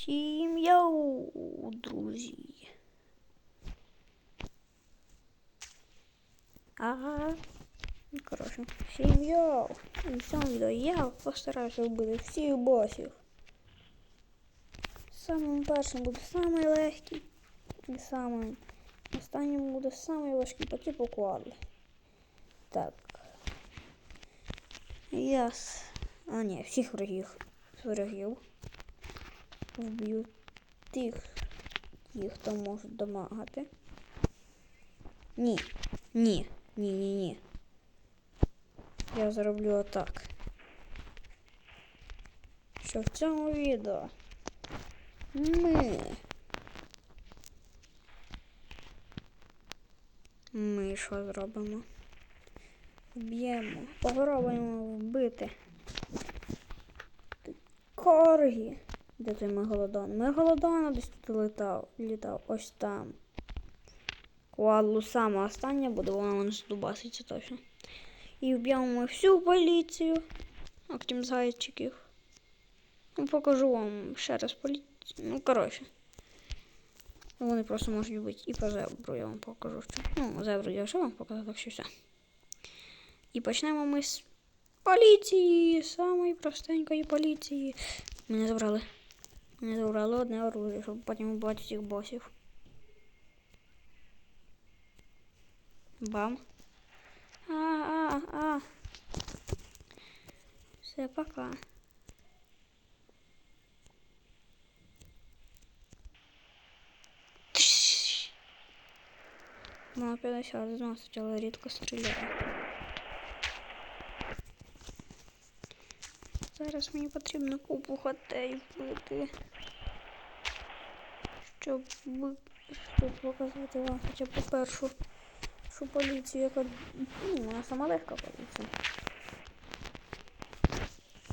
Всім йоу, друзі. Ага. Коротше, всім йоу. І в цьому відео я постараюся вбити всіх босів. Самим першим буде самий легкий. І самим останнім буде самий важкий по типу коали. Так. Я с... А, ні, всіх ворогів. Ворогів. Вб'ю тих, ті, хто може домагати. Ні. Ні. Ні, ні, ні. Я зроблю отак. Що в цьому відео ми. Ми що зробимо? Вб'ємо. Попробуємо вбити. Коргі. Де той мегалодон? Мегалодон десь тут літав. Літав ось там. Коалу саме остання буде, вона мене здубаситься точно. І вб'ємо ми всю поліцію. Окрім зайчиків. Ну, покажу вам ще раз поліцію. Ну, коротше. Вони просто можуть бути і по зебру я вам покажу. Ну, зебру я вже вам показав, так що все. І почнемо ми з поліції. Самої простенької поліції. Мене забрали. Мене забрали одне оружие, щоб потім вбивати всіх босів. Бам. А, а, а. Все, пока. Тш. Мама 50 зносить, але рідко стріляє. Зараз мені потрібно купу хатей вбити. Щоб, щоб показати вам хоча б першу що поліцію, яка ну, вона сама легка поліція.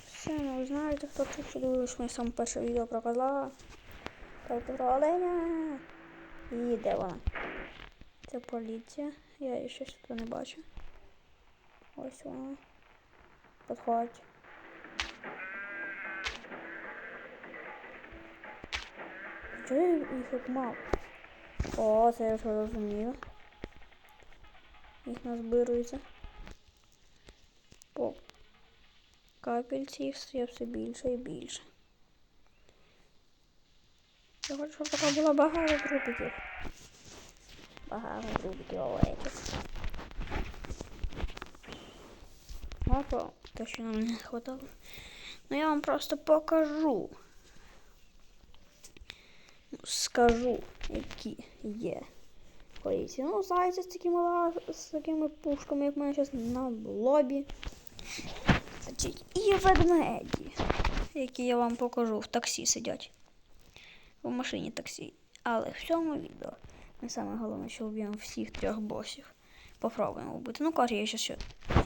Все, ну ви знаєте, хто тут що дивились моє саме перше відео про козла. Тобто про оленя. І де вона? Це поліція. Я її щось тут не бачу. Ось вона. Підходь. Чого я їх як мав? О, це я вже розумію. Їх назбирується. По капельці їх стає все більше і більше. Я хочу, щоб така була багато трупиків. Багато трупиків овечок. Опа, те, що нам не хватало. Ну я вам просто покажу. Скажу, які є поліції. Ну, зайці з такими, з такими пушками, як в мене зараз на лобі. І ведмеді, які я вам покажу, в таксі сидять. В машині таксі. Але в цьому відео ми саме головне, що вб'ємо всіх трьох босів. Попробуємо вбити. Ну, Коргі я ще ще.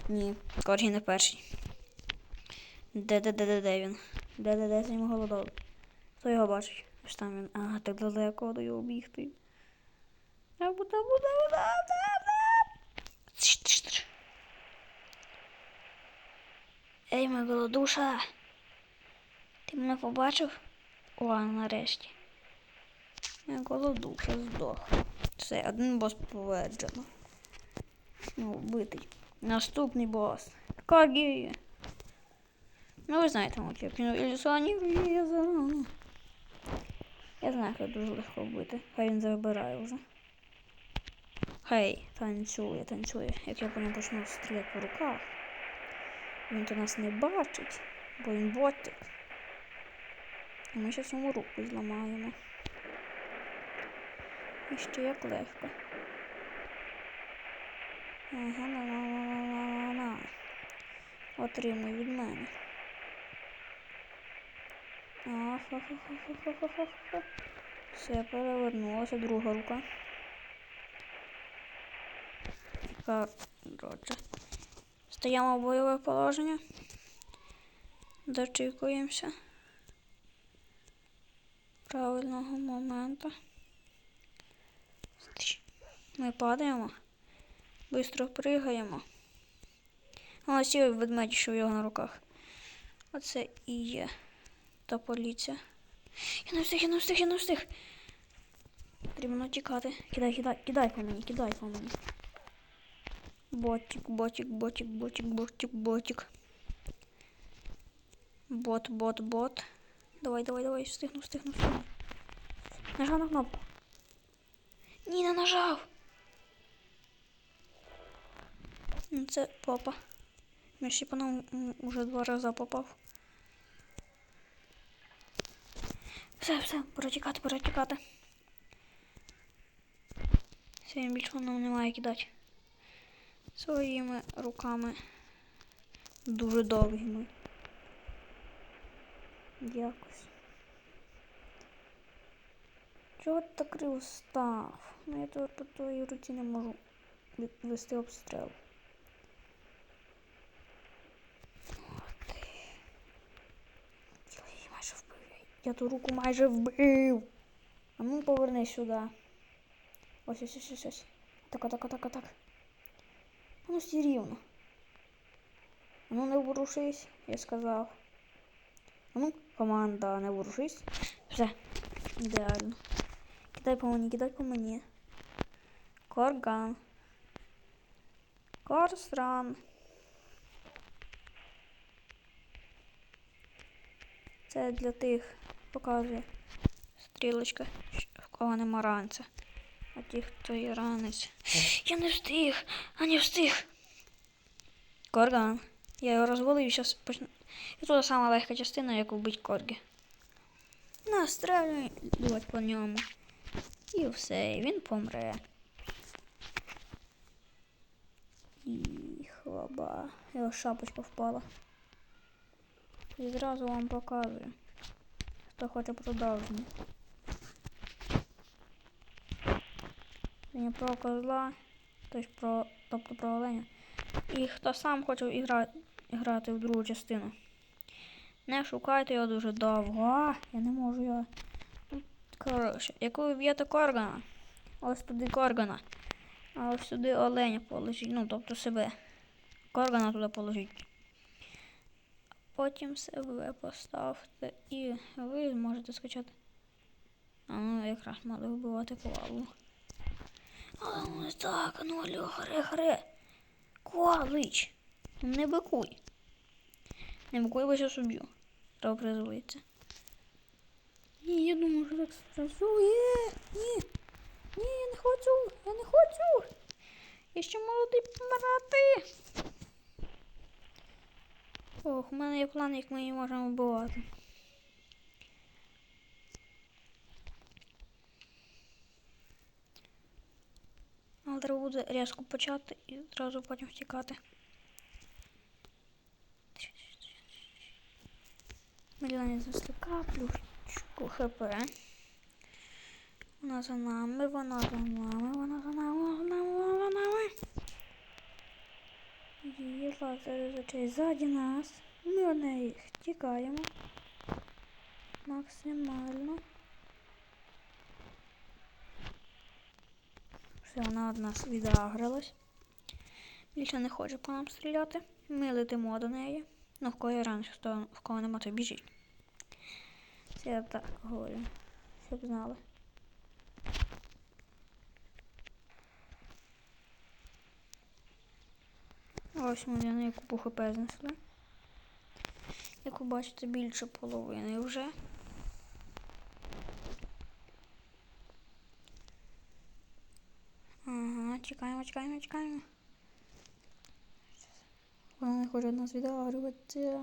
Ні, Коргі не перший. Де де де де де він? Де де де з ним голодов? Хто його бачить? Ось там він. Ага, так далеко до його бігти. А буде, буде, буде, буде. Ей, моя голодуша. Ти мене побачив? О, нарешті. Моя голодуша здох. Все, один бос поверджено. Ну, вбитий. Наступний бос. Когі. Ну, ви знаєте, мабуть, як він ілюсіонує зону. Я знаю, як дуже легко вбити. Хай він забирає вже. Хай, танцює, танцює. Як я по ньому почну стріляти по руках. Він то нас не бачить, бо він ботик. Ми зараз йому руку зламаємо. І ще як легко. Ага, на на на на на на Отримуй від мене. Все, перевернулася друга рука. Коротше. Стаємо в бойове положення. Дочікуємося. Правильного моменту. Ми падаємо. Бистро пригаємо. Ось ці ведмеді, що в його на руках. Оце і є та поліція. Я не встиг, я не встиг, я не встиг. Потрібно тікати. Кидай, кидай, кидай по мені, кидай по мені. Ботик, ботик, ботик, ботик, ботик, ботик. Бот, бот, бот. Давай, давай, давай, встигну, встигну, встигну. Нажав на кнопку. Ні, не нажав. Ну, Це попа. Він ще по нам уже два рази попав. Все, все, пора тікати, пора тікати. Все, їм більше нам немає кидати. Своїми руками дуже довгими. Якось. Чого ти так криво став? Ну я тепер по твоїй руці не можу вести обстріл. О, ти. Я її майже вбив. Я ту руку майже вбив. А ну повернись сюди. Ось, ось, ось, ось, ось. Так, так, так, так. А ну стій рівно. А ну не ворушись, я сказав. А ну, команда, не ворушись. Все, ідеально. Кидай по мені, кидай по мені. Корган. Корсран. Це для тих показує стрілочка, в кого нема ранця. А ті, хто є ранець. Я не встиг, а не встиг. Корган. Я його розвалив і зараз почну. І тут сама легка частина, як вбить корги. Настрелювати по ньому. І все, і він помре. І хлоба. Його шапочка впала. І зразу вам показую. Хто хоче продовження. Він про козла, тобто про, тобто про оленя. І хто сам хоче ігра, грати в другу частину. Не шукайте його дуже довго. А, я не можу його. Ну, Коротше, яку ви б'єте коргана, ось туди коргана. А ось сюди оленя положіть. Ну, тобто себе. Коргана туди положіть. Потім себе поставте і ви зможете скачати. А ну якраз мали вбивати коалу. Але ну так, ну алло, харе, харе. Коалич. Не бикуй. Не бикуй, бо зараз уб'ю. Треба призовитися. Ні, я думаю, що так спрацює. Ні. Ні, я не хочу. Я не хочу. Я ще молодий помирати. Ох, у мене є план, як ми її можемо вбивати. Але треба буде різко почати і одразу потім втікати. Мільйони знесли каплюшку хп. Вона за нами, вона за нами, вона за нами, вона за нами. Лазери зачай ззаді нас. Ми від неї тікаємо. Максимально. Все, вона од нас відагрилась. Більше не хоче по нам стріляти. Ми летимо до неї. Ну, в кого є раніше, в кого нема, то біжіть. Це я так говорю, щоб знали. Ось ми для неї купу хп знесли. Як ви бачите, більше половини вже. Ага, чекаємо, чекаємо, чекаємо. Вона не хоче нас відагрювати.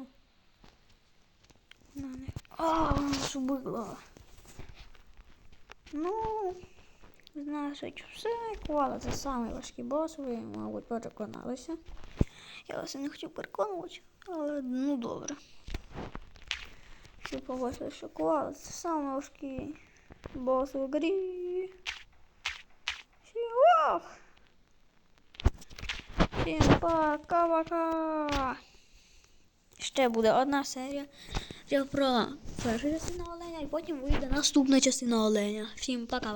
Вона не... А, вона нас убила. Ну, значить, все, кола це самий важкий бос, ви, мабуть, переконалися. Я вас не хотів переконувати, але ну добре. Ви побачили, що коала це самий важкий бос в грі. Всіх! Всім пока-пока! Ще буде одна серія вже про першу частину оленя, і потім вийде наступна частина оленя. Всім пока!